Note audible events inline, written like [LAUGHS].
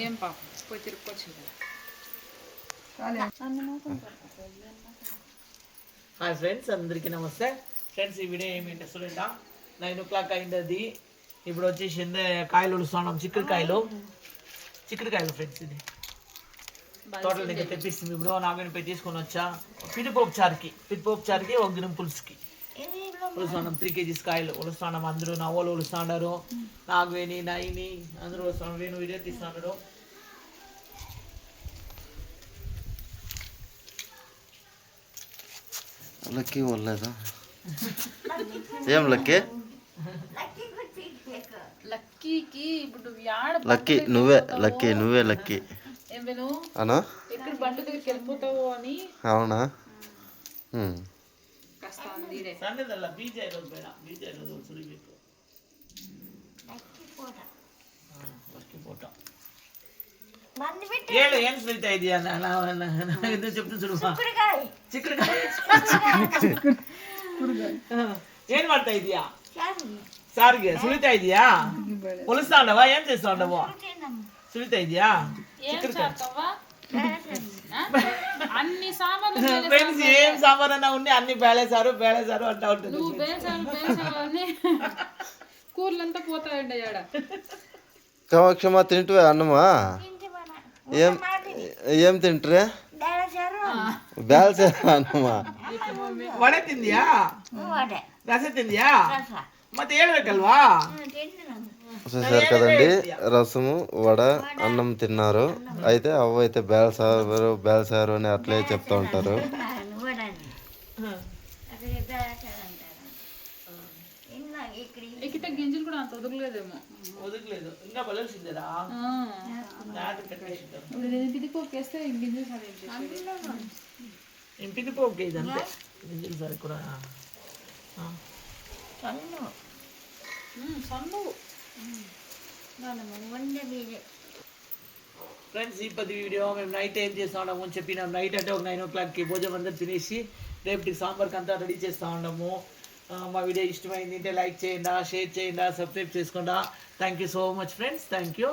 ఏం పాప పోయి తిరుక్కొచ్చింది హాయ్ ఫ్రెండ్స్ అందరికీ నమస్తే. ఫ్రెండ్స్ ఈ వీడియో ఏమిటి చూడండి నైన్ ఓ క్లాక్ అయింది ఇప్పుడు వచ్చేసిందే కాయలు ఉలుస్తున్నాం చిక్కుడుకాయలు. చిక్కుడుకాయలు ఫ్రెండ్స్ ఇది. తోటల దగ్గర తెప్పిస్తుంది ఇప్పుడు నాగని పోయి తీసుకొని వచ్చా. పిడిపోపు చారుకి పిడిపోపు చారుకి ఒక దినం పులుసుకి. ఉలుస్తున్నాం త్రీ కేజీస్ కాయలు. ఉలుస్తున్నాం అందరూ నవ్వులు ఉలుస్తున్నారు నాగవేణి నైని అందరూ ఉలుస్తున్నాం వేణు వీడియో తీస్తున్నారు లక్కీ వల్లేదా ఏం లక్కీ? లక్కీకి ఇప్పుడు లక్కీ నువ్వే లక్కీ నువ్వే లక్కీ. అనా అవునా ఏడు ఏం స్మెల్ ఇది అన్న చెప్తూ చూడు చిక్కుడుకాయ ఏం పడతా ఇదియా సారిగా సునీత ఇదియా కొలుస్తా ఉండవా ఏం చేస్తా ఉండవా సునీత ఇదియా [LAUGHS] అన్ని [LAUGHS] సామాన్లు వేలే ఫ్రెండ్స్ ఏం సాంబార్ ఉన్నాయి అన్ని బేలేసారు బేలేసారు అంటా ఉంటుంది నువ్వు బేసాలు బేసాలు అన్ని [LAUGHS] కూరలంతా పోతాయండి ఆడ కామాక్షమ్మ తింటువే అన్నమా ఏం ఏం తింట్రే బ్యాల్స్ అన్నమా ವಡೆ ತಿಂದ್ಯಾ ರಸ ತಿಂದ್ಯಾ ಮತ್ತೆ ಹೇಳ್ಬೇಕಲ್ವಾ చూసారు కదండి. రసము వడ అన్నం తిన్నారు. అయితే అవ్వ అయితే బేల్సారు బేల్సారు అని అట్లే చెప్తా ఉంటారు. ఎక్కితే గింజలు కూడా అంత వదలలేదేమో ఒదగలేదు ఇంకా బలసిందిరా ఆ. ఇప్పుడు నేను పిదిపోకేస్తే గింజలు సరే ఇంటికి ఇదంతే గింజలు సరే కూడా సన్ను ఫ్రెండ్స్ ఈ పది వీడియో. మేము నైట్ ఏం చేస్తా ఉన్నాము అని చెప్పినాం. నైట్ అంటే ఒక నైన్ ఓ క్లాక్కి భోజనం అంతా తినేసి రేపటికి సాంబార్కి అంతా రెడీ చేస్తూ ఉన్నాము. ఆ, మా వీడియో ఇష్టమైంది అంటే లైక్ చేయండి షేర్ చేయండి సబ్స్క్రైబ్ చేసుకోండి. Thank you so much friends thank you